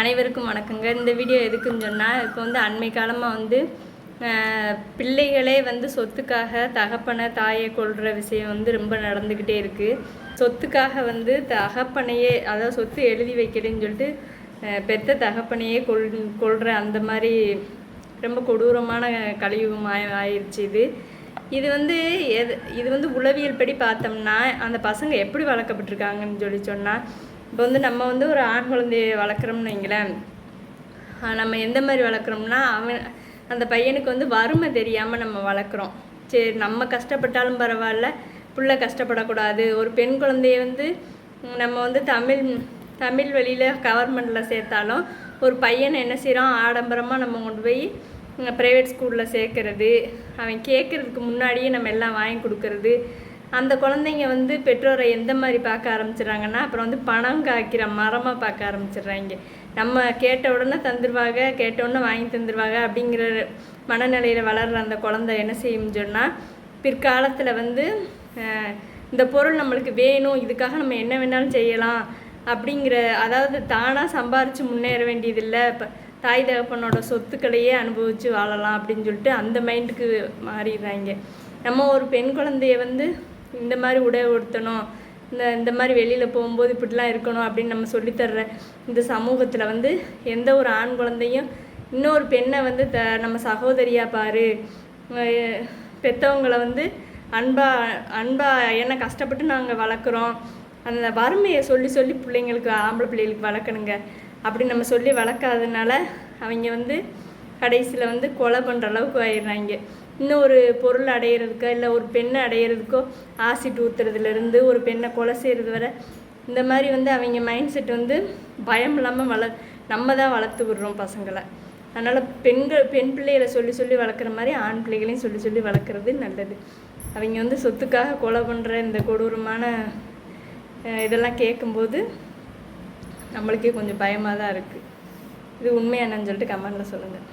அனைவருக்கும் வணக்கங்க. இந்த வீடியோ எதுக்குன்னு சொன்னால் இப்போ வந்து அண்மை காலமாக வந்து பிள்ளைகளே வந்து சொத்துக்காக தகப்பனை தாயை கொள்கிற விஷயம் வந்து ரொம்ப நடந்துக்கிட்டே இருக்குது சொத்துக்காக வந்து தகப்பனையே அதாவது சொத்து எழுதி வைக்கிறேன்னு சொல்லிட்டு பெத்த தகப்பனையே கொள் கொள்கிற அந்த மாதிரி ரொம்ப கொடூரமான கலியுகம் ஆயிடுச்சு இது. இது வந்து எது இது வந்து உளவியல் படி பார்த்தோம்னா அந்த பசங்க எப்படி வளர்க்கப்பட்டிருக்காங்கன்னு சொல்லி சொன்னால் இப்போ வந்து நம்ம வந்து ஒரு ஆண் குழந்தையை வளர்க்குறோம்னு வைங்களேன். நம்ம எந்த மாதிரி வளர்க்குறோம்னா அவன் அந்த பையனுக்கு வந்து வறுமை தெரியாமல் நம்ம வளர்க்குறோம். சரி நம்ம கஷ்டப்பட்டாலும் பரவாயில்ல பிள்ளை கஷ்டப்படக்கூடாது. ஒரு பெண் குழந்தைய வந்து நம்ம வந்து தமிழ் தமிழ் வழியில் கவர்மெண்ட்டில் சேர்த்தாலும் ஒரு பையனை என்ன செய்கிறோம் ஆடம்பரமாக நம்ம கொண்டு போய் ப்ரைவேட் ஸ்கூலில் சேர்க்கறது. அவன் கேட்குறதுக்கு முன்னாடியே நம்ம எல்லாம் வாங்கி கொடுக்கறது. அந்த குழந்தைங்க வந்து பெற்றோரை எந்த மாதிரி பார்க்க ஆரம்பிச்சிடுறாங்கன்னா அப்புறம் வந்து பணம் காய்க்கிற மரமாக பார்க்க ஆரம்பிச்சிடுறாங்க. நம்ம கேட்ட உடனே தந்துடுவாங்க கேட்ட உடனே வாங்கி தந்துடுவாங்க அப்படிங்கிற மனநிலையில் வளர்கிற அந்த குழந்தை என்ன செய்யும் சொன்னால் பிற்காலத்தில் வந்து இந்த பொருள் நம்மளுக்கு வேணும் இதுக்காக நம்ம என்ன வேணாலும் செய்யலாம் அப்படிங்கிற அதாவது தானாக சம்பாரித்து முன்னேற வேண்டியதில்லை. இப்போ தாய் தகப்பனோட சொத்துக்களையே அனுபவித்து வாழலாம் அப்படின்னு சொல்லிட்டு அந்த மைண்டுக்கு மாறிடுறாங்க. நம்ம ஒரு பெண் குழந்தைய வந்து இந்த மாதிரி உடை உடுத்தணும். இந்த இந்த மாதிரி வெளியில் போகும்போது இப்படிலாம் இருக்கணும் அப்படின்னு நம்ம சொல்லித்தர்ற இந்த சமூகத்தில் வந்து எந்த ஒரு ஆண் குழந்தையும் இன்னொரு பெண்ணை வந்து த நம்ம சகோதரியாக பாரு. பெற்றவங்களை வந்து அன்பா அன்பா என்ன கஷ்டப்பட்டு நாங்கள் வளர்க்குறோம். அந்த வறுமையை சொல்லி சொல்லி பிள்ளைங்களுக்கு ஆம்பளை பிள்ளைகளுக்கு வளர்க்கணுங்க. அப்படி நம்ம சொல்லி வளர்க்காதனால அவங்க வந்து கடைசியில் வந்து கொலை பண்ணுற அளவுக்கு ஆயிடுறாங்க. இன்னும் ஒரு பொருள் அடையிறதுக்கோ இல்லை ஒரு பெண்ணை அடையிறதுக்கோ ஆசிட் ஊற்றுறதுலேருந்து ஒரு பெண்ணை கொலை செய்கிறது வரை இந்த மாதிரி வந்து அவங்க மைண்ட் செட் வந்து பயம் இல்லாமல் வள நம்ம தான் வளர்த்து விடுறோம் பசங்களை. அதனால் பெண்கள் பெண் பிள்ளைகளை சொல்லி சொல்லி வளர்க்குற மாதிரி ஆண் பிள்ளைகளையும் சொல்லி சொல்லி வளர்க்குறது நல்லது. அவங்க வந்து சொத்துக்காக கொலை பண்ணுற இந்த கொடூரமான இதெல்லாம் கேட்கும்போது நம்மளுக்கே கொஞ்சம் பயமாக தான் இருக்குது இது உண்மையானு சொல்லிட்டு கமெண்டில் சொல்லுங்கள்